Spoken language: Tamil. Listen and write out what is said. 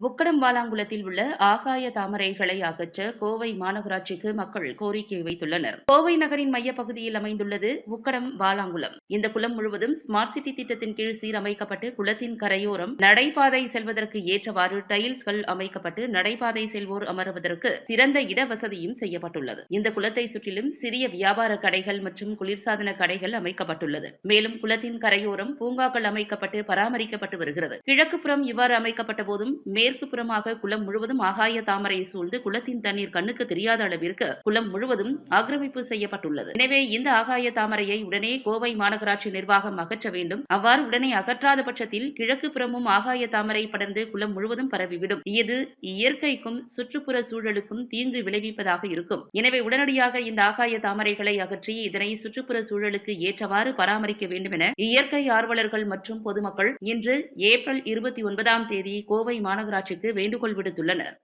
உக்கடம்பாலாங்குளத்தில் உள்ள ஆகாய தாமரைகளை அகற்ற கோவை மாநகராட்சிக்கு மக்கள் கோரிக்கை வைத்துள்ளனர். கோவை நகரின் மையப்பகுதியில் அமைந்துள்ளது உக்கடம் பாலாங்குளம் இந்த குளம் முழுவதும் ஸ்மார்ட் சிட்டி திட்டத்தின் கீழ் சீரமைக்கப்பட்டு குளத்தின் கரையோரம் நடைபாதை செல்வதற்கு ஏற்றவாறு டைல்ஸ்கள் அமைக்கப்பட்டு நடைபாதை செல்வோர் அமருவதற்கு சிறந்த இட வசதியும் செய்யப்பட்டுள்ளது. இந்த குளத்தை சுற்றிலும் சிறிய வியாபார கடைகள் மற்றும் குளிர்சாதன கடைகள் அமைக்கப்பட்டுள்ளது. மேலும் குளத்தின் கரையோரம் பூங்காக்கள் அமைக்கப்பட்டு பராமரிக்கப்பட்டு வருகிறது. கிழக்கு புறம் இவ்வாறு அமைக்கப்பட்ட போதும் மேற்கு புறமாக குளம் முழுவதும் ஆகாய தாமரை சூழ்ந்து குளத்தின் தண்ணீர் கண்ணுக்கு தெரியாத அளவிற்கு குளம் முழுவதும் ஆக்கிரமிப்பு செய்யப்பட்டுள்ளது. எனவே இந்த ஆகாய தாமரையை உடனே கோவை மாநகராட்சி நிர்வாகம் அகற்ற வேண்டும். அவ்வாறு உடனே அகற்றாத பட்சத்தில் கிழக்கு புறமும் ஆகாய தாமரை படர்ந்து குளம் முழுவதும் பரவிவிடும். இது இயற்கைக்கும் சுற்றுப்புற சூழலுக்கும் தீங்கு விளைவிப்பதாக இருக்கும். எனவே உடனடியாக இந்த ஆகாய தாமரைகளை அகற்றி இதனை சுற்றுப்புற சூழலுக்கு ஏற்றவாறு பராமரிக்க வேண்டும் என இயற்கை ஆர்வலர்கள் மற்றும் பொதுமக்கள் இன்று ஏப்ரல் இருபத்தி ஒன்பதாம் தேதி கோவை மாநகராட்சி மாநகராட்சிக்கு வேண்டுகோள் விடுத்துள்ளனர்.